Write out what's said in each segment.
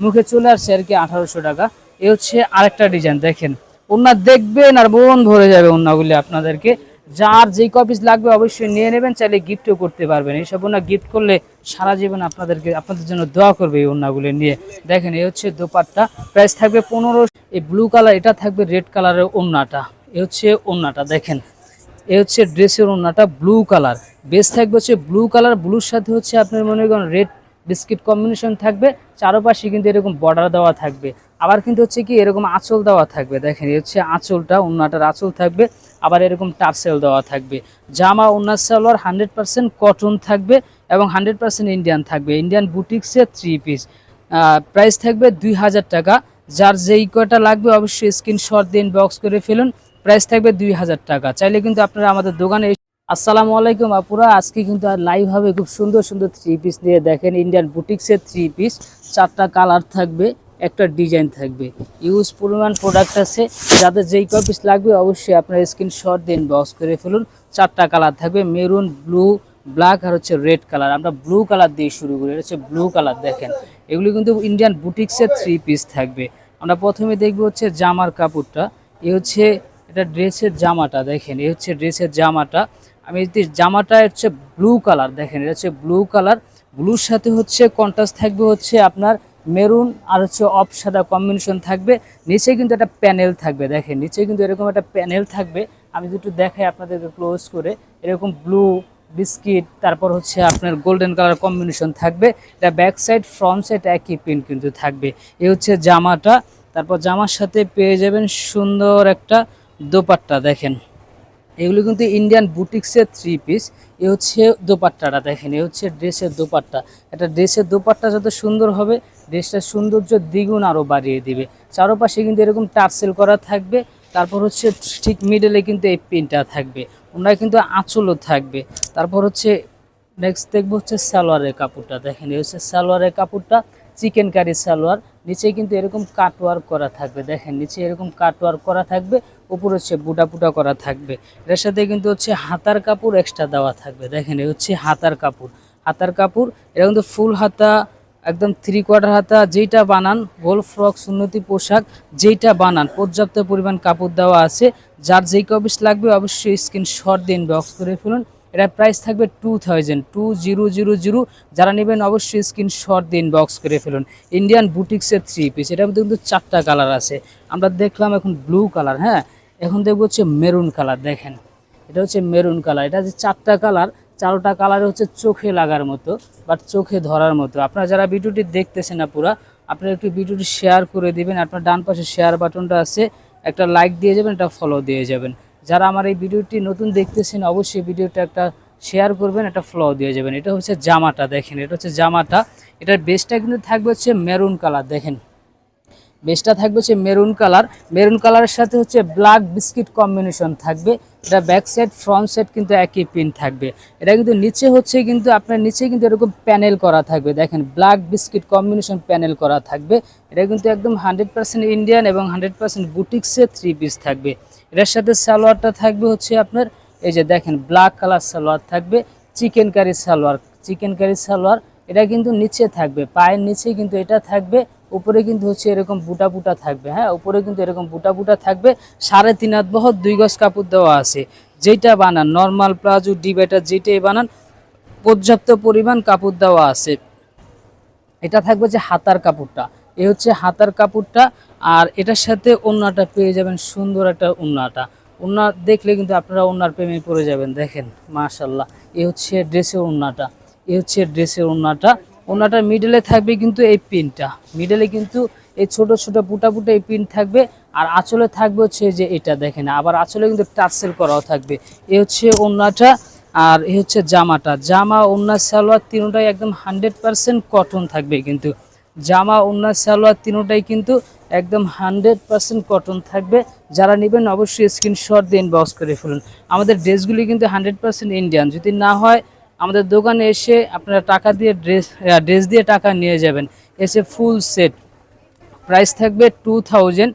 মুখে চলে আসছে আর কি আঠারোশো টাকা। এ হচ্ছে আরেকটা ডিজাইন দেখেন। ওনার দেখবেন আর মন ভরে যাবে ওনাগুলি আপনাদেরকে। যার যেই কপিস লাগবে অবশ্যই নিয়ে নেবেন, চাইলে গিফটও করতে পারবেন। এইসব ওনা গিফট করলে সারা জীবন আপনাদেরকে, আপনাদের জন্য দোয়া করবে এই ওনাগুলি নিয়ে। দেখেন এই হচ্ছে দোপাট্টা। প্রাইস থাকবে পনেরো, এই ব্লু কালার এটা থাকবে রেড কালারের ওন্নাটা এ হচ্ছে ওন্নাটা দেখেন। এ হচ্ছে ড্রেসের ওন্নাটা ব্লু কালার বেস থাকবে হচ্ছে ব্লু কালার ব্লুর সাথে হচ্ছে আপনার মনে করেন রেড বিস্কিট কম্বিনেশন থাকবে, চারপাশে কিন্তু এরকম বর্ডার দেওয়া থাকবে। আবার কিন্তু হচ্ছে কি, এরকম আঁচল দেওয়া থাকবে, দেখেন হচ্ছে আঁচলটা ওন্নাটার আঁচল থাকবে, আবার এরকম টার্সেল দেওয়া থাকবে। জামা ওন্নার সালোয়ার হান্ড্রেড পার্সেন্ট কটন থাকবে এবং হান্ড্রেড পার্সেন্ট ইন্ডিয়ান থাকবে। ইন্ডিয়ান বুটিক্সের থ্রি পিস প্রাইস থাকবে দুই হাজার টাকা। যার যেই কয়টা লাগবে, অবশ্যই স্ক্রিনশট দিন বক্স করে ফেলুন। প্রাইস থাকবে দুই হাজার টাকা। চাইলে কিন্তু আপনারা আমাদের দোকানে আসসালামু আলাইকুম আপুরা। আজকে কিন্তু আর লাইভ হবে খুব সুন্দর সুন্দর থ্রি পিস নিয়ে দেখেন ইন্ডিয়ান বুটিক্সের থ্রি পিস চারটা কালার থাকবে, একটা ডিজাইন থাকবে। ইউজ পরিমাণ প্রোডাক্ট আছে। যাদের যেই কপিস লাগবে অবশ্যই আপনারা স্ক্রিনশট দিন বক্স করে ফেলুন। চারটা কালার থাকবে মেরুন ব্লু ব্ল্যাক আর হচ্ছে রেড কালার আমরা ব্লু কালার দিয়ে শুরু করি, এটা হচ্ছে ব্লু কালার দেখেন। এগুলি কিন্তু ইন্ডিয়ান বুটিক্সের থ্রি পিস থাকবে। আমরা প্রথমে দেখব হচ্ছে জামার কাপড়টা। এ হচ্ছে, এটা ড্রেসের জামাটা দেখেন, এ হচ্ছে ড্রেসের জামাটা। আমি যদি জামাটা হচ্ছে ব্লু কালার দেখেন এটা হচ্ছে ব্লু কালার ব্লুর সাথে হচ্ছে কন্ট্রাস্ট থাকবে হচ্ছে আপনার মেরুন আর হচ্ছে অফ সাদা কম্বিনেশন থাকবে। নিচে কিন্তু একটা প্যানেল থাকবে, দেখেন, নিচে কিন্তু এরকম একটা প্যানেল থাকবে। আমি যদি একটু দেখাই আপনাদেরকে ক্লোজ করে, এরকম ব্লু বিস্কিট তারপর হচ্ছে আপনার গোল্ডেন কালার কম্বিনেশন থাকবে। এটা ব্যাক সাইড ফ্রন্ট সাইড একই প্রিন্ট কিন্তু থাকবে। এ হচ্ছে জামাটা। তারপর জামার সাথে পেয়ে যাবেন সুন্দর একটা দোপাট্টা, দেখেন। এগুলো কিন্তু ইন্ডিয়ান বুটিক্সের থ্রি পিস এ হচ্ছে দোপাট্টাটা, দেখেন, এ হচ্ছে ড্রেসের দোপাট্টা। একটা ড্রেসের দোপাট্টা যত সুন্দর হবে, ড্রেসটার সৌন্দর্য দ্বিগুণ আরও বাড়িয়ে দিবে। চারোপাশে কিন্তু এরকম টার্সেল করা থাকবে, তারপর হচ্ছে ঠিক মিডলে কিন্তু এই পিনটা থাকবে। ওনার কিন্তু আঁচলও থাকবে। তারপর হচ্ছে নেক্সট দেখব হচ্ছে সালোয়ারের কাপড়টা। দেখেন এই হচ্ছে সালোয়ারের কাপড়টা, চিকেন কারি সালোয়ার। নিচে কিন্তু এরকম কাটওয়ার্ক করা থাকবে, দেখেন নিচে এরকম কাটওয়ার্ক করা থাকবে, উপরে হচ্ছে বুটা বুটা করা থাকবে। এর সাথে কিন্তু হচ্ছে হাতার কাপড় এক্সট্রা দেওয়া থাকবে, দেখেন, এই হচ্ছে হাতার কাপড়। হাতার কাপড়, এটা কিন্তু ফুল হাতা, একদম থ্রি কোয়ার্টার হাতা, যেইটা বানান গোল ফ্রক সুন্নতি পোশাক, যেইটা বানান, পর্যাপ্ত পরিমাণ কাপড় দেওয়া আছে। যার যেই কপিস লাগবে, অবশ্যই স্ক্রিন শর্ট দিন বক্স করে ফেলুন। এটা প্রাইস থাকবে two thousand two zero zero zero যারা নেবেন অবশ্যই স্ক্রিন শর্ট দিন বক্স করে ফেলুন। ইন্ডিয়ান বুটিক্সের থ্রি পিস এটার মধ্যে কিন্তু চারটা কালার আছে। আমরা দেখলাম এখন ব্লু কালার হ্যাঁ? এখন দেখব হচ্ছে মেরুন কালার দেখেন। এটা হচ্ছে মেরুন কালার এটা যে চারটা কালার চারোটা কালার হচ্ছে চোখে লাগার মতো বাট চোখে ধরার মতো। আপনারা যারা ভিডিওটি দেখতেছেন না পুরা, আপনারা একটু ভিডিওটি শেয়ার করে দিবেন, আপনার ডান পাশে শেয়ার বাটনটা আছে, একটা লাইক দিয়ে যাবেন, একটা ফলো দিয়ে যাবেন। যারা আমার এই ভিডিওটি নতুন দেখতেছেন, অবশ্যই ভিডিওটা একটা শেয়ার করবেন, একটা ফলো দিয়ে যাবেন। এটা হচ্ছে জামাটা, দেখেন, এটা হচ্ছে জামাটা। এটার বেসটা কিন্তু থাকবে হচ্ছে মেরুন কালার দেখেন। বেসটা থাকবে হচ্ছে মেরুন কালার মেরুন কালারের সাথে হচ্ছে ব্ল্যাক বিস্কিট কম্বিনেশন থাকবে। এটা ব্যাক সাইড ফ্রন্ট সাইড কিন্তু একই পিন থাকবে। এটা কিন্তু নিচে হচ্ছে কিন্তু, আপনার নিচে কিন্তু এরকম প্যানেল করা থাকবে। দেখেন ব্ল্যাক বিস্কিট কম্বিনেশন প্যানেল করা থাকবে। এটা কিন্তু একদম হান্ড্রেড ইন্ডিয়ান এবং হান্ড্রেড পার্সেন্ট বুটিক্সের থ্রি পিস থাকবে। এটার সাথে সালোয়ারটা থাকবে হচ্ছে আপনার, এই যে দেখেন ব্ল্যাক কালার সালোয়ার থাকবে চিকেন কারি সালোয়ার চিকেন কারি সালোয়ার, এটা কিন্তু নিচে থাকবে, পায়ের নিচে কিন্তু এটা থাকবে, উপরে কিন্তু হচ্ছে এরকম বুটা বুটা থাকবে হ্যাঁ উপরে কিন্তু এরকম বুটা বুটা থাকবে, সাড়ে তিন হাত বহর, দুই গজ কাপড় দেওয়া আছে, যেটা বানান নর্মাল প্লাজো ডিবেটার যেটাই বানান, পর্যাপ্ত পরিমাণ কাপড় দেওয়া আছে। এটা থাকবে যে হাতার কাপড়টা। এ হচ্ছে হাতার কাপড়টা, আর এটার সাথে ওন্নাটা পেয়ে যাবেন সুন্দর একটা ওন্নাটা। ওন্না দেখলে কিন্তু আপনারা ওন্নার প্রেমে পড়ে যাবেন, দেখেন মাশাল্লাহ এ হচ্ছে ড্রেসের ওন্নাটা, এ হচ্ছে ড্রেসের ওন্নাটা। ওন্নাটার মিডলে থাকবে কিন্তু এই পিনটা। মিডলে কিন্তু এই ছোট ছোট পুটা পুটা এই পিন থাকবে, আর আঁচলে থাকবে হচ্ছে যে এটা, দেখেন। আবার আঁচলে কিন্তু টার্সেল করাও থাকবে। এ হচ্ছে ওন্নাটা, আর এ হচ্ছে জামাটা। জামা, ওন্না, সালোয়ার, তিনটাই একদম হান্ড্রেড পার্সেন্ট কটন থাকবে কিন্তু। জামা ওন্না সালোয়ার তিনোটাই কিন্তু একদম হান্ড্রেড পার্সেন্ট কটন থাকবে। যারা নেবেন অবশ্যই স্ক্রিনশট দিয়ে ইনবক্স করে ফেলুন। আমাদের ড্রেসগুলি কিন্তু হান্ড্রেড পার্সেন্ট ইন্ডিয়ান যদি না হয়, আমাদের দোকানে এসে আপনারা টাকা দিয়ে ড্রেস ড্রেস দিয়ে টাকা নিয়ে যাবেন। এসে ফুল সেট প্রাইস থাকবে টু থাউজেন্ড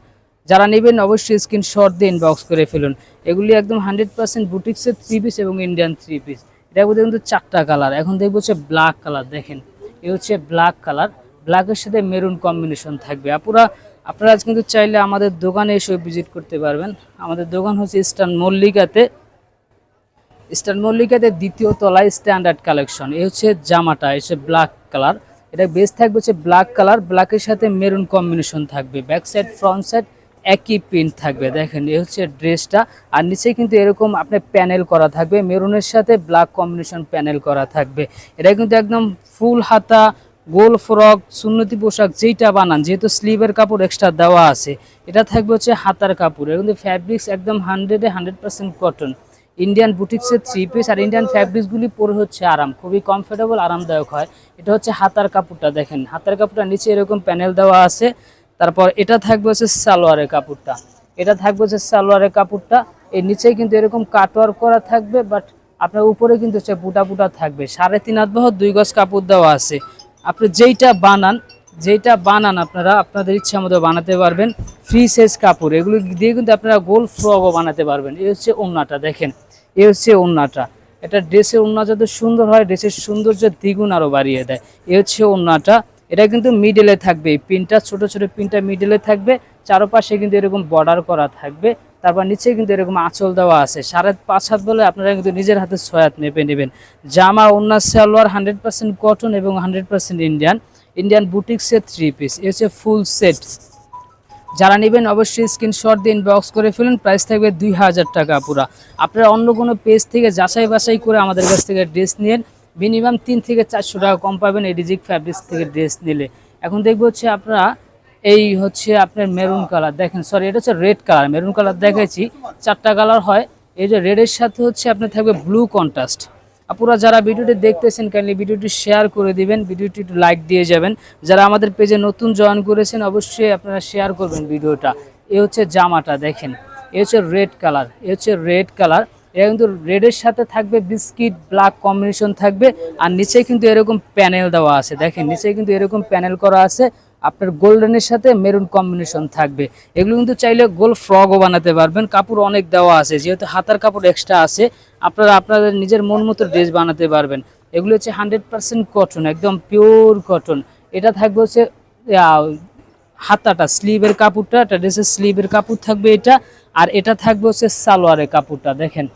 যারা নেবেন অবশ্যই স্ক্রিনশট দিয়ে ইনবক্স করে ফেলুন। এগুলি একদম হান্ড্রেড পার্সেন্ট বুটিক্সের থ্রি পিস এবং ইন্ডিয়ান থ্রি পিস এটা কিন্তু চারটা কালার এখন দেখব হচ্ছে ব্ল্যাক কালার দেখেন এ হচ্ছে ব্ল্যাক কালার ব্ল্যাকের সাথে মেরুন কম্বিনেশন থাকবে। আপুরা, আপনারা আজ কিন্তু চাইলে আমাদের দোকানে এসে ভিজিট করতে পারবেন। আমাদের দোকান হচ্ছে ইস্টার্ন মল্লিকাতে। ইস্টার্ন মল্লিকাতে দ্বিতীয় তলায় স্ট্যান্ডার্ড কালেকশন এই হচ্ছে জামাটা, এসে ব্ল্যাক কালার এটা বেস থাকবে হচ্ছে ব্ল্যাক কালার ব্ল্যাকের সাথে মেরুন কম্বিনেশন থাকবে। ব্যাক সাইড ফ্রন্ট সাইড একই প্রিন্ট থাকবে। দেখেন, এ হচ্ছে ড্রেসটা। আর নিচে কিন্তু এরকম আপনার প্যানেল করা থাকবে। মেরুনের সাথে ব্ল্যাক কম্বিনেশন প্যানেল করা থাকবে। এটা কিন্তু একদম ফুল হাতা গোল ফ্রক, সুন্নতি পোশাক যেইটা বানান, যেহেতু স্লিভের কাপড় এক্সট্রা দেওয়া আছে, এটা থাকবে হচ্ছে হাতার কাপড়। কিন্তু ফ্যাব্রিক্স একদম হান্ড্রেডে হান্ড্রেড পার্সেন্ট কটন ইন্ডিয়ান বুটিক্সের থ্রি পিস আর ইন্ডিয়ান ফ্যাব্রিক্সগুলি পরে হচ্ছে আরাম, খুবই কমফোর্টেবল আরামদায়ক হয়। এটা হচ্ছে হাতার কাপড়টা দেখেন, হাতার কাপড়টা নিচে এরকম প্যানেল দেওয়া আছে। তারপর এটা থাকবে হচ্ছে সালোয়ারের কাপড়টা। এটা থাকবে হচ্ছে সালোয়ারের কাপড়টা। এর নিচেই কিন্তু এরকম কাটওয়ার করা থাকবে বাট আপনার উপরে কিন্তু হচ্ছে বুটা বুটা থাকবে। সাড়ে তিন হাত বহর দুই গজ কাপড় দেওয়া আছে। আপনি যেইটা বানান যেইটা বানান আপনারা, আপনাদের ইচ্ছা মতো বানাতে পারবেন। ফ্রি সাইজ কাপড়, এগুলো দিয়ে কিন্তু আপনারা গোল ফ্রকও বানাতে পারবেন। এই হচ্ছে ওড়নাটা দেখেন। এ হচ্ছে ওড়নাটা এটা ড্রেসের ওড়না যত সুন্দর হয়, ড্রেসের সৌন্দর্য দ্বিগুণ আরও বাড়িয়ে দেয়। এ হচ্ছে ওড়নাটা এটা কিন্তু মিডেলে থাকবে। এই পিনটা ছোট ছোট পিনটা মিডলে থাকবে। চারপাশে কিন্তু এরকম বর্ডার করা থাকবে। তারপর নিচে কিন্তু এরকম আঁচল দেওয়া আছে। সাড়ে পাঁচ হাত বলে আপনারা কিন্তু নিজের হাতে ছয় হাত মেপে নেবেন। জামা, ওড়না, সালোয়ার হান্ড্রেড পার্সেন্ট কটন এবং হান্ড্রেড পার্সেন্ট ইন্ডিয়ান। ইন্ডিয়ান বুটিক্সের থ্রি পিস এ হচ্ছে ফুল সেট যারা নেবেন অবশ্যই স্ক্রিনশট দিয়ে ইনবক্স করে ফেলুন। প্রাইস থাকবে দুই হাজার টাকা পুরা। আপনারা অন্য কোনো পেজ থেকে যাচাই বাছাই করে আমাদের কাছ থেকে ড্রেস নিন মিনিমাম তিন থেকে চারশো টাকা কম পাবেন। এই ডিজিক ফ্যাব্রিক্স থেকে ড্রেস নিলে। এখন দেখব হচ্ছে আপনারা এই হচ্ছে আপনার মেরুন কালার দেখেন সরি এটা হচ্ছে রেড কালার মেরুন কালার দেখাইছি। চারটা কালার হয়। এই যে রেডের সাথে হচ্ছে আপনার থাকবে ব্লু কন্ট্রাস্ট আপুরা যারা ভিডিওটি দেখতেছেন কাইন্ডলি ভিডিওটি শেয়ার করে দিবেন। ভিডিওটি একটু লাইক দিয়ে যাবেন। যারা আমাদের পেজে নতুন জয়েন করেছেন অবশ্যই আপনারা শেয়ার করবেন ভিডিওটা। এ হচ্ছে জামাটা দেখেন। এ হচ্ছে রেড কালার এ হচ্ছে রেড কালার এটা কিন্তু রেডের সাথে থাকবে বিস্কিট ব্ল্যাক কম্বিনেশন থাকবে। আর নিচে কিন্তু এরকম প্যানেল দেওয়া আছে। দেখেন নিচে কিন্তু এরকম প্যানেল করা আছে। আপনার গোল্ডেনের সাথে মেরুন কম্বিনেশন থাকবে। এগুলো কিন্তু চাইলে গোল ফ্রগও বানাতে পারবেন। কাপড় অনেক দেওয়া আছে, যেহেতু হাতার কাপড় এক্সট্রা আছে, আপনারা আপনাদের নিজের মন মতো ড্রেস বানাতে পারবেন। এগুলো হচ্ছে হান্ড্রেড পার্সেন্ট কটন একদম পিওর কটন এটা থাকবে হচ্ছে হাতাটা স্লিভের কাপড়টা, এটা ড্রেসের স্লিভের কাপড় থাকবে এটা। আর এটা থাকবে হচ্ছে সালোয়ারের কাপড়টা, দেখেন।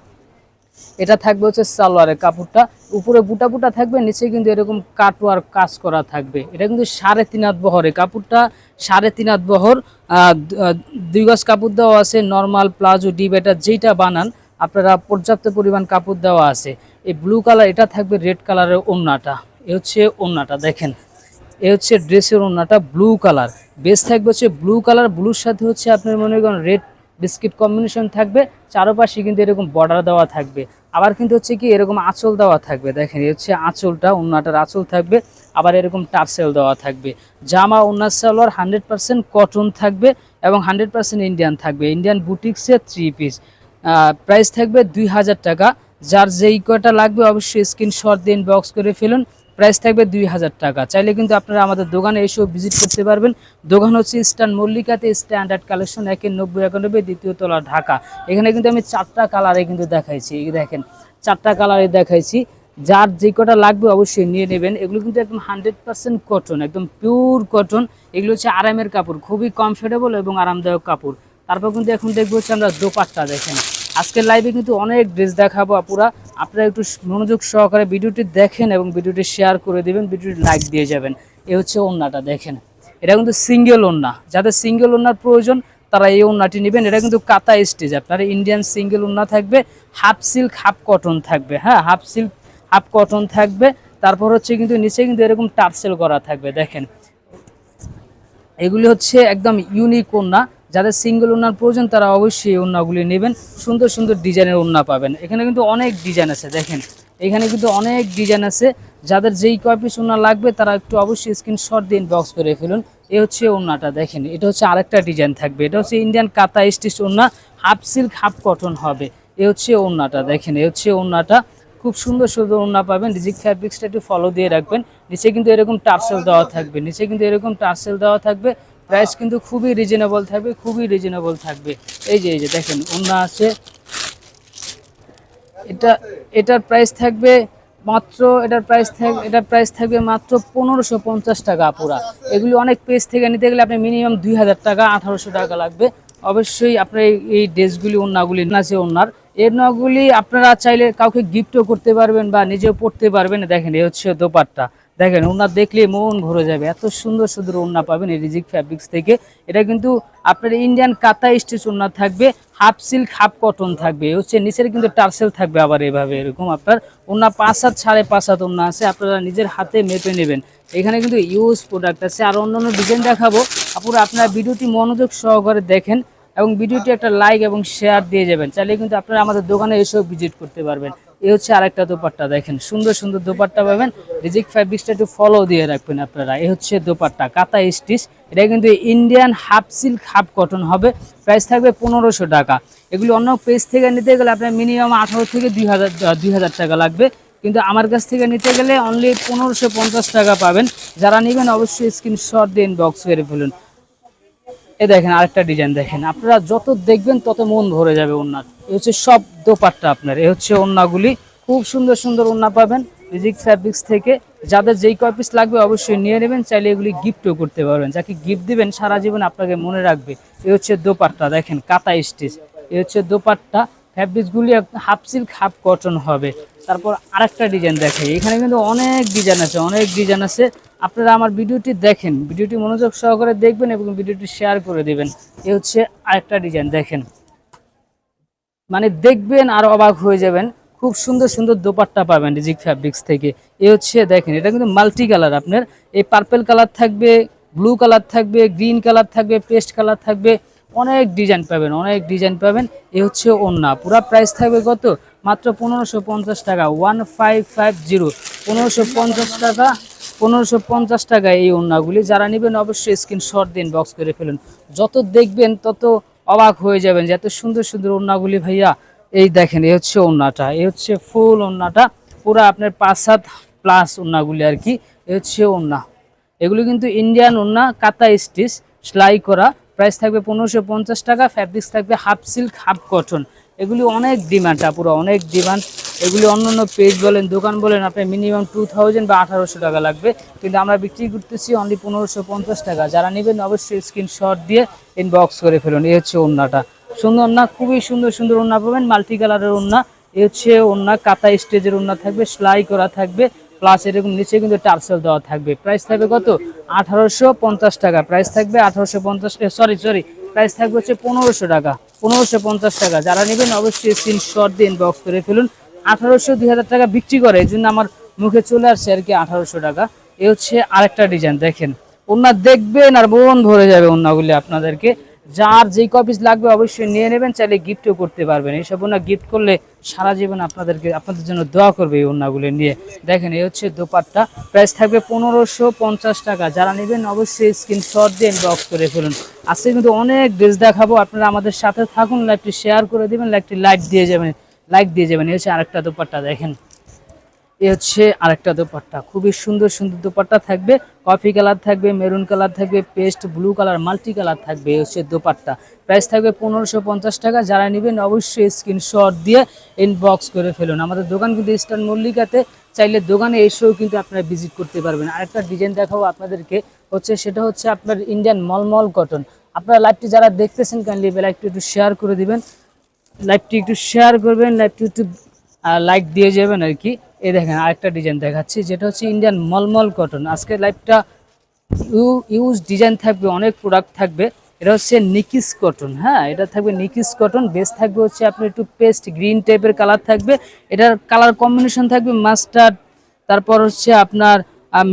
এটা থাকবে হচ্ছে সালোয়ারের কাপড়টা। উপরে বুটা বুটা থাকবে, নিচে কিন্তু এরকম কাটওয়ার কাজ করা থাকবে। এটা কিন্তু সাড়ে তিন হাত বহরে কাপড়টা, সাড়ে তিন হাত বহর। দুই গজ কাপড় দেওয়া আছে, নর্মাল, প্লাজো, ডিপ, এটা যেইটা বানান, আপনারা পর্যাপ্ত পরিমাণ কাপড় দেওয়া আছে। এই ব্লু কালার, এটা থাকবে রেড কালারের ওড়নাটা এ হচ্ছে ওড়নাটা দেখেন। এ হচ্ছে ড্রেসের ওড়নাটা ব্লু কালার। বেস থাকবে হচ্ছে ব্লু কালার, ব্লুর সাথে হচ্ছে আপনার মনে করেন রেড বিস্কিট কম্বিনেশন থাকবে, চারপাশে কিন্তু এরকম বর্ডার দেওয়া থাকবে। আবার কিন্তু হচ্ছে কি, এরকম আঁচল দেওয়া থাকবে। দেখেন, এই হচ্ছে আঁচলটা ওড়নাটার আঁচল থাকবে, আবার এরকম টার্সেল দেওয়া থাকবে। জামা ওড়নার সালোয়ার হান্ড্রেড পার্সেন্ট কটন থাকবে এবং হান্ড্রেড পার্সেন্ট ইন্ডিয়ান থাকবে। ইন্ডিয়ান বুটিক্সের থ্রি পিস প্রাইস থাকবে দুই হাজার টাকা। যার যেই কয়টা লাগবে, অবশ্যই স্ক্রিনশট দিয়ে বক্স করে ফেলুন। প্রাইস থাকবে দুই হাজার টাকা। চাইলে কিন্তু আপনারা আমাদের দোকানে এসেও ভিজিট করতে পারবেন। দোকান হচ্ছে ইস্টার্ন মল্লিকাতে স্ট্যান্ডার্ড কালেকশন একের নব্বই, একানব্বই, দ্বিতীয় তলা, ঢাকা। এখানে কিন্তু আমি চারটা কালারে কিন্তু দেখাইছি দেখেন। চারটা কালারে দেখাইছি। যার যে কটা লাগবে অবশ্যই নিয়ে নেবেন। এগুলো কিন্তু একদম হান্ড্রেড পার্সেন্ট কটন একদম পিওর কটন এগুলো হচ্ছে আরামের কাপড়, খুবই কমফোর্টেবল এবং আরামদায়ক কাপড়। তারপর কিন্তু এখন দেখব হচ্ছে আমরা দোপাট্টা, দেখেন। আজকের লাইভে কিন্তু অনেক ড্রেস দেখাবো আপুরা। আপনারা একটু মনোযোগ সহকারে ভিডিওটি দেখেন এবং ভিডিওটি শেয়ার করে দেবেন, ভিডিওটি লাইক দিয়ে যাবেন। এ হচ্ছে ওড়নাটা দেখেন। এটা কিন্তু সিঙ্গেল ওড়না যাদের সিঙ্গেল ওড়নার প্রয়োজন, তারা এই ওড়নাটি নেবেন। এটা কিন্তু কাতা স্টেজ আপনার ইন্ডিয়ান সিঙ্গেল ওড়না থাকবে হাফ সিল্ক হাফ কটন থাকবে হ্যাঁ? হাফ সিল্ক হাফ কটন থাকবে। তারপর হচ্ছে কিন্তু নিচে কিন্তু এরকম টার্সেল করা থাকবে, দেখেন। এগুলি হচ্ছে একদম ইউনিক ওড়না যাদের সিঙ্গেল ওড়নার প্রয়োজন, তারা অবশ্যই এই ওড়নাগুলি নেবেন। সুন্দর সুন্দর ডিজাইনের ওড়না পাবেন। এখানে কিন্তু অনেক ডিজাইন আছে, দেখেন। এখানে কিন্তু অনেক ডিজাইন আছে। যাদের যেই কয় পিস ওড়না লাগবে, তারা একটু অবশ্যই স্ক্রিনশট দিয়ে বক্স করে ফেলুন। এ হচ্ছে ওড়নাটা দেখেন। এটা হচ্ছে আরেকটা ডিজাইন থাকবে। এটা হচ্ছে ইন্ডিয়ান কাতা স্টিচ ওড়না হাফ সিল্ক হাফ কটন হবে। এ হচ্ছে ওড়নাটা দেখেন। এ হচ্ছে ওড়নাটা খুব সুন্দর সুন্দর ওড়না পাবেন। ডিজিক ফ্যাব্রিক্সটা একটু ফলো দিয়ে রাখবেন। নিচে কিন্তু এরকম টার্সেল দেওয়া থাকবে। নিচে কিন্তু এরকম টার্সেল দেওয়া থাকবে। প্রাইস কিন্তু খুবই রিজনেবল থাকবে, খুবই রিজনেবল থাকবে। এই যে এই যে, দেখেন, ওড়না আছে। এটা, এটার প্রাইস থাকবে মাত্র, এটার প্রাইস থাকবে এটার প্রাইস থাকবে মাত্র পনেরোশো পঞ্চাশ টাকা পুরা। এগুলি অনেক পেজ থেকে নিতে গেলে আপনি মিনিমাম দুই হাজার টাকা, আঠারোশো টাকা লাগবে। অবশ্যই আপনার এই- ড্রেসগুলি ওনাগুলি আছে ওনার এর নগুলি আপনারা চাইলে কাউকে গিফটও করতে পারবেন বা নিজেও পড়তে পারবেন। দেখেন, এই হচ্ছে দোপাট্টা। দেখেন ওনার দেখলে মন ভরে যাবে। এত সুন্দর সুন্দর ওড়না পাবেন এই রিজিক ফ্যাব্রিক্স থেকে। এটা কিন্তু আপনার ইন্ডিয়ান কাতা স্টিচ ওড়না থাকবে হাফ সিল্ক হাফ কটন থাকবে। হচ্ছে নিচের কিন্তু টার্সেল থাকবে আবার এভাবে, এরকম আপনার ওড়না পাঁচ হাত, সাড়ে পাঁচ হাত ওড়না আছে, আপনারা নিজের হাতে মেপে নেবেন। এখানে কিন্তু ইউজ প্রোডাক্ট আছে। আর অন্যান্য ডিজাইন দেখাবো। আপুরা, আপনারা ভিডিওটি মনোযোগ সহকারে দেখেন। এবং ভিডিওটি একটা লাইক এবং শেয়ার দিয়ে যাবেন। চাইলে কিন্তু আপনারা আমাদের দোকানে এসেও ভিজিট করতে পারবেন। এই হচ্ছে আরেকটা দোপাট্টা দেখেন, সুন্দর সুন্দর দোপাট্টা পাবেন। রিজিক ফ্যাব্রিক্সটা একটু ফলো দিয়ে রাখবেন আপনারা। এই হচ্ছে দোপাট্টা কাতা স্টিচ এটা কিন্তু Indian half silk half cotton হবে। প্রাইস থাকবে পনেরোশো টাকা। এগুলি অন্য পেজ থেকে নিতে গেলে আপনার মিনিমাম আঠারো থেকে দুই হাজার দুই হাজার টাকা লাগবে। কিন্তু আমার কাছ থেকে নিতে গেলে অনলি পনেরোশো পঞ্চাশ টাকা পাবেন। যারা নেবেন অবশ্যই স্ক্রিনশট দিয়ে ইনবক্স করে ফেলুন। এ দেখেন আরেকটা ডিজাইন দেখেন। আপনারা যত দেখবেন তত মন ভরে যাবে ওনার এ হচ্ছে সব দোপাট্টা আপনার। এ হচ্ছে ওন্নাগুলি খুব সুন্দর সুন্দর ওন্না পাবেন রিজিক ফ্যাব্রিক্স থেকে। যাদের যেই কয় পিস লাগবে অবশ্যই নিয়ে নেবেন। চাইলে এগুলি গিফটও করতে পারবেন। যাকে গিফট দিবেন সারা জীবন আপনাকে মনে রাখবে। এ হচ্ছে দোপাট্টা দেখেন কাতা স্টিচ এ হচ্ছে দোপাট্টা। ফ্যাব্রিক্সগুলি হাফ সিল্ক হাফ কটন হবে। তারপর আরেকটা ডিজাইন দেখে এখানে কিন্তু অনেক ডিজাইন আছে, অনেক ডিজাইন আছে। আপনারা আমার ভিডিওটি দেখেন, ভিডিওটি মনোযোগ সহকারে দেখবেন এবং ভিডিওটি শেয়ার করে দেবেন। এ হচ্ছে আরেকটা ডিজাইন, দেখেন। মানে দেখবেন আর অবাক হয়ে যাবেন, খুব সুন্দর সুন্দর দোপাট্টা পাবেন রিজিক ফ্যাব্রিক্স থেকে। এ হচ্ছে, দেখেন, এটা কিন্তু মাল্টি কালার আপনার। এই পার্পেল কালার থাকবে ব্লু কালার থাকবে গ্রিন কালার থাকবে পেস্ট কালার থাকবে। অনেক ডিজাইন পাবেন, অনেক ডিজাইন পাবেন। এ হচ্ছে ওন্না পুরা প্রাইস থাকবে কত? মাত্র পনেরোশো টাকা ওয়ান ফাইভ ফাইভ জিরো পনেরোশো টাকা পনেরোশো পঞ্চাশ টাকা এই ওন্নাগুলি যারা নেবেন অবশ্যই স্ক্রিনশট দিন বক্স করে ফেলুন। যত দেখবেন তত অবাক হয়ে যাবেন যে এত সুন্দর সুন্দর ওন্নাগুলি ভাইয়া। এই দেখেন, এই হচ্ছে ওন্নাটা এই হচ্ছে ফুল ওন্নাটা পুরো আপনার পাঁচ সাত প্লাস ওন্নাগুলি আর কি, এই হচ্ছে ওন্না এগুলি কিন্তু ইন্ডিয়ান ওন্না কাতা স্টিচ সেলাই করা। প্রাইস থাকবে পনেরোশো টাকা ফ্যাব্রিক্স থাকবে হাফ সিল্ক হাফ কটন এগুলি অনেক ডিমান্ড পুরো, অনেক ডিমান্ড এগুলি অন্য অন্য পেজ বলেন, দোকান বলেন, আপনার মিনিমাম টু থাউজেন্ড বা আঠারোশো টাকা লাগবে। কিন্তু আমরা বিক্রি করতেছি অনলি পনেরোশো পঞ্চাশ টাকা। যারা নেবেন অবশ্যই স্ক্রিনশট দিয়ে ইনবক্স করে ফেলুন। এই হচ্ছে ওন্নাটা সুন্দর ওন্না খুবই সুন্দর সুন্দর ওন্না পাবেন মাল্টি কালারের ওন্না এই হচ্ছে ওন্না কাতা স্টেজের ওন্না থাকবে, সেলাই করা থাকবে প্লাস এরকম নিচে কিন্তু টার্সেল দেওয়া থাকবে। প্রাইস থাকবে কত? আঠারোশো পঞ্চাশ টাকা। প্রাইস থাকবে আঠারোশো পঞ্চাশ সরি সরি প্রাইস থাকবে হচ্ছে পনেরোশো টাকা। পনেরোশো পঞ্চাশ টাকা। যারা নেবেন অবশ্যই স্ক্রিনশট দিয়ে ইনবক্স করে ফেলুন। আঠারোশো দুই হাজার টাকা বিক্রি করে, এই জন্য আমার মুখে চলে আসছে আর কি আঠারোশো টাকা। এ হচ্ছে আরেকটা ডিজাইন দেখেন। ওনার দেখবেন আর মন ভরে যাবে ওনাগুলি আপনাদেরকে। যার যেই কপিস লাগবে অবশ্যই নিয়ে নেবেন, চাইলে গিফটও করতে পারবেন। এইসব ওনা গিফট করলে সারা জীবন আপনাদেরকে, আপনাদের জন্য দোয়া করবে এই ওনাগুলি নিয়ে। দেখেন, এই হচ্ছে দোপাট্টা। প্রাইস থাকবে পনেরোশো পঞ্চাশ টাকা। যারা নেবেন অবশ্যই স্ক্রিনশট দিয়ে বক্স করে ফেলুন। আজকে কিন্তু অনেক ড্রেস দেখাবো। আপনারা আমাদের সাথে থাকুন লাইকটি শেয়ার করে দেবেন লাইকটি লাইক দিয়ে যাবেন। লাইক দিয়ে যাবেন। এই হচ্ছে আরেকটা দোপাট্টা, দেখেন। এ হচ্ছে আরেকটা দোপাট্টা। খুবই সুন্দর সুন্দর দোপাট্টা থাকবে। কফি কালার থাকবে, মেরুন কালার থাকবে, paste, blue colour, multi colour থাকবে এ হচ্ছে দোপাট্টা। প্রাইস থাকবে পনেরোশো টাকা। যারা নেবেন অবশ্যই স্ক্রিনশট দিয়ে ইনবক্স করে ফেলুন। আমাদের দোকান কিন্তু ইস্টার্ন মল্লিকাতে। চাইলে দোকানে এসেও কিন্তু আপনারা ভিজিট করতে পারবেন। আরেকটা ডিজাইন দেখাবো আপনাদেরকে। হচ্ছে সেটা হচ্ছে আপনার ইন্ডিয়ান মলমল কটন আপনারা লাইভটি যারা দেখতেছেন কাইন্ডলি লাইভটি একটু শেয়ার করে দিবেন। লাইভটি একটু শেয়ার করবেন, লাইভটি একটু লাইক দিয়ে যাবেন আর কি। এই দেখেন আরেকটা ডিজাইন দেখাচ্ছি, যেটা হচ্ছে ইন্ডিয়ান মলমল কটন আজকে লাইভটা ইউ ইউজ ডিজাইন থাকবে, অনেক প্রোডাক্ট থাকবে। এটা হচ্ছে নিকিস কটন হ্যাঁ? এটা থাকবে নিকিস কটন বেস থাকবে হচ্ছে আপনি একটু পেস্ট গ্রিন টাইপের কালার থাকবে। এটার কালার কম্বিনেশন থাকবে মাস্টার্ড তারপর হচ্ছে আপনার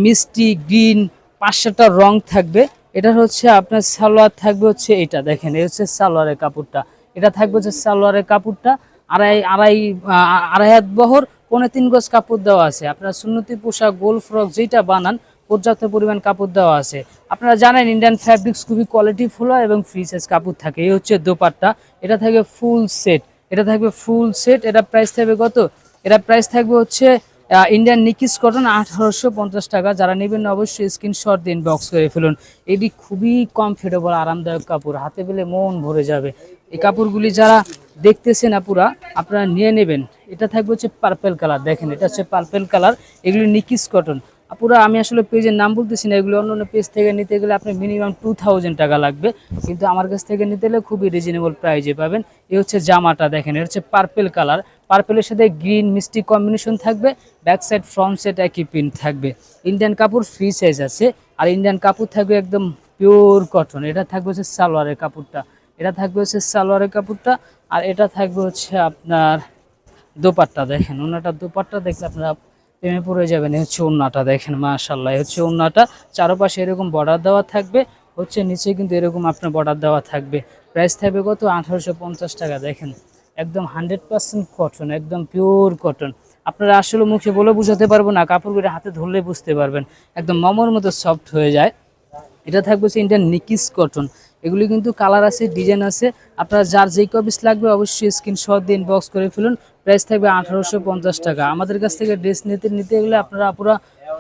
মিষ্টি গ্রিন পাঁচ সাতটা রং থাকবে। এটার হচ্ছে আপনার সালোয়ার থাকবে হচ্ছে এটা, দেখেন, এই হচ্ছে সালোয়ারের কাপড়টা। এটা থাকবে যে সালোয়ারের কাপড়টা, আড়াই আড়াই আড়াই হাত বহর, পৌনে তিন গজ কাপড় দেওয়া আছে। আপনার সুন্নতি, পোশাক গোল ফ্রক যেটা বানান, পর্যাপ্ত পরিমাণ কাপড় দেওয়া আছে। আপনারা জানেন ইন্ডিয়ান ফ্যাব্রিক্স খুবই কোয়ালিটিফুল হয় এবং ফ্রি সাইজ কাপড় থাকে। এই হচ্ছে দোপাট্টা। এটা থাকবে ফুল সেট এটা থাকবে ফুল সেট এটা প্রাইস থাকবে কত? এটা প্রাইস থাকবে হচ্ছে ইন্ডিয়ান নিকিস কটন আঠারোশো পঞ্চাশ টাকা। যারা নেবেন অবশ্যই স্ক্রিনশট দিন বক্স করে ফেলুন। এটি খুবই কমফোর্টেবল আরামদায়ক কাপড়। হাতে পেলে মন ভরে যাবে। এই কাপড়গুলি যারা দেখতেছেন আপুরা, আপনারা নিয়ে নেবেন। এটা থাকবে হচ্ছে পার্পেল কালার দেখেন, এটা হচ্ছে পার্পেল কালার এগুলি নিকিস কটন আপুরা, আমি আসলে পেজের নাম বলতেছি না, এগুলো অন্য অন্য পেজ থেকে নিতে গেলে আপনি মিনিমাম টু টাকা লাগবে। কিন্তু আমার কাছ থেকে নিতে গেলে খুবই রিজনেবল প্রাইজে পাবেন। এ হচ্ছে জামাটা, দেখেন এটা হচ্ছে পার্পেল কালার পার্পেলের সাথে গ্রিন মিষ্টি কম্বিনেশন থাকবে ব্যাক সাইড ফ্রন্ট সাইড একই প্রিন্ট থাকবে। ইন্ডিয়ান কাপড় ফ্রি সাইজ আছে, আর ইন্ডিয়ান কাপড় থাকবে একদম পিওর কটন এটা থাকবে হচ্ছে সালোয়ারের কাপড়টা। এটা থাকবে হচ্ছে সালোয়ারের কাপড়টা, আর এটা থাকবে হচ্ছে আপনার দোপাট্টা দেখেন, ওনাটা দোপাট্টা দেখলে আপনারা প্রেমে পড়ে যাবেন হচ্ছে ওন্নাটা দেখেন মাশাল্লাহ হচ্ছে ওন্নাটা, চারপাশে এরকম বর্ডার দেওয়া থাকবে, হচ্ছে নিচে কিন্তু এরকম আপনার বর্ডার দেওয়া থাকবে, প্রাইস থাকবে কত? আঠারোশো পঞ্চাশ টাকা, দেখেন, একদম হান্ড্রেড পার্সেন্ট কটন, একদম পিওর কটন, আপনারা আসলে মুখে বলে বোঝাতে পারব না, কাপড়গুলো হাতে ধরলে বুঝতে পারবেন, একদম মমর মতো সফট হয়ে যায়, এটা থাকবে হচ্ছে ইন্ডিয়ান নিকিস কটন এগুলি কিন্তু কালার আছে ডিজাইন আছে। আপনারা যার যেই কপিস লাগবে অবশ্যই স্ক্রিনশট দিন বক্স করে ফেলুন। প্রাইস থাকবে আঠারোশো পঞ্চাশ টাকা। আমাদের কাছ থেকে ড্রেস নিতে নিতে গেলে আপনারা পুরো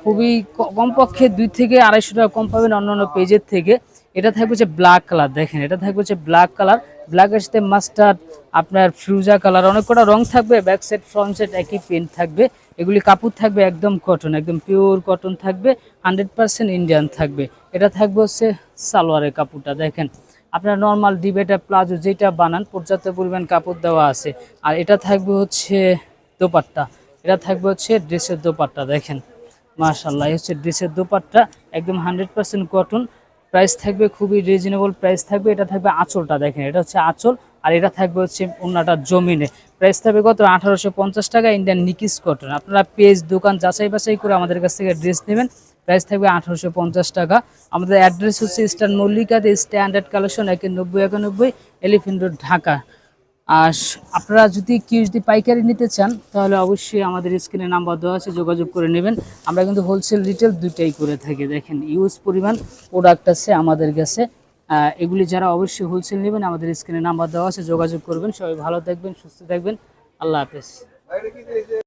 খুবই কমপক্ষে দুই থেকে আড়াইশো টাকা কম পাবেন অন্যান্য পেজের থেকে। এটা থাকবে হচ্ছে ব্ল্যাক কালার দেখেন, এটা থাকবে হচ্ছে ব্ল্যাক কালার ব্ল্যাকের সাথে মাস্টার্ড, আপনার ফ্রুজা কালার, অনেক কটা রং থাকবে ব্যাক সাইড ফ্রন্ট সাইড একই প্রিন্ট থাকবে। এগুলি কাপড় থাকবে একদম কটন একদম পিওর কটন থাকবে হান্ড্রেড পার্সেন্ট ইন্ডিয়ান থাকবে। এটা থাকবে হচ্ছে সালোয়ারের কাপড়টা, দেখেন। আপনার নর্মাল ডিবেটা প্লাজো যেটা বানান, পর্যাপ্ত পরিমাণ কাপড় দেওয়া আছে। আর এটা থাকবে হচ্ছে দোপাট্টা, এটা থাকবে হচ্ছে ড্রেসের দোপাট্টা, দেখেন। মার্শাল্লাহ হচ্ছে ড্রেসের দোপাট্টা, একদম হান্ড্রেড পার্সেন্ট কটন প্রাইস থাকবে খুবই রিজনেবল প্রাইস থাকবে। এটা থাকবে আঁচলটা দেখেন, এটা হচ্ছে আঁচল আর এটা থাকবে হচ্ছে অন্যটা জমিনে। প্রাইস থাকবে কত? আঠারোশো পঞ্চাশ টাকা ইন্ডিয়ান নিকিস কটন আপনারা পেজ দোকান যাচাই বাছাই করে আমাদের কাছ থেকে ড্রেস নেবেন। প্রাইস থাকবে আঠারোশো পঞ্চাশ টাকা। আমাদের অ্যাড্রেস হচ্ছে ইস্টার্ন মল্লিকাতে স্ট্যান্ডার্ড কালেকশন একানব্বই একানব্বই এলিফেন্ট রোড ঢাকা আর আপনারা যদি কেউ যদি পাইকারি নিতে চান, তাহলে অবশ্যই আমাদের স্ক্রিনে নাম্বার দেওয়া আছে, যোগাযোগ করে নেবেন। আমরা কিন্তু হোলসেল রিটেল দুইটাই করে থাকি। দেখেন ইউজ পরিমাণ প্রোডাক্ট আছে আমাদের কাছে। এগুলি যারা অবশ্যই হোলসেল নেবেন, আমাদের স্ক্রিনে নাম্বার দেওয়া আছে, যোগাযোগ করবেন। সবাই ভালো থাকবেন, সুস্থ থাকবেন। আল্লাহ হাফেজ।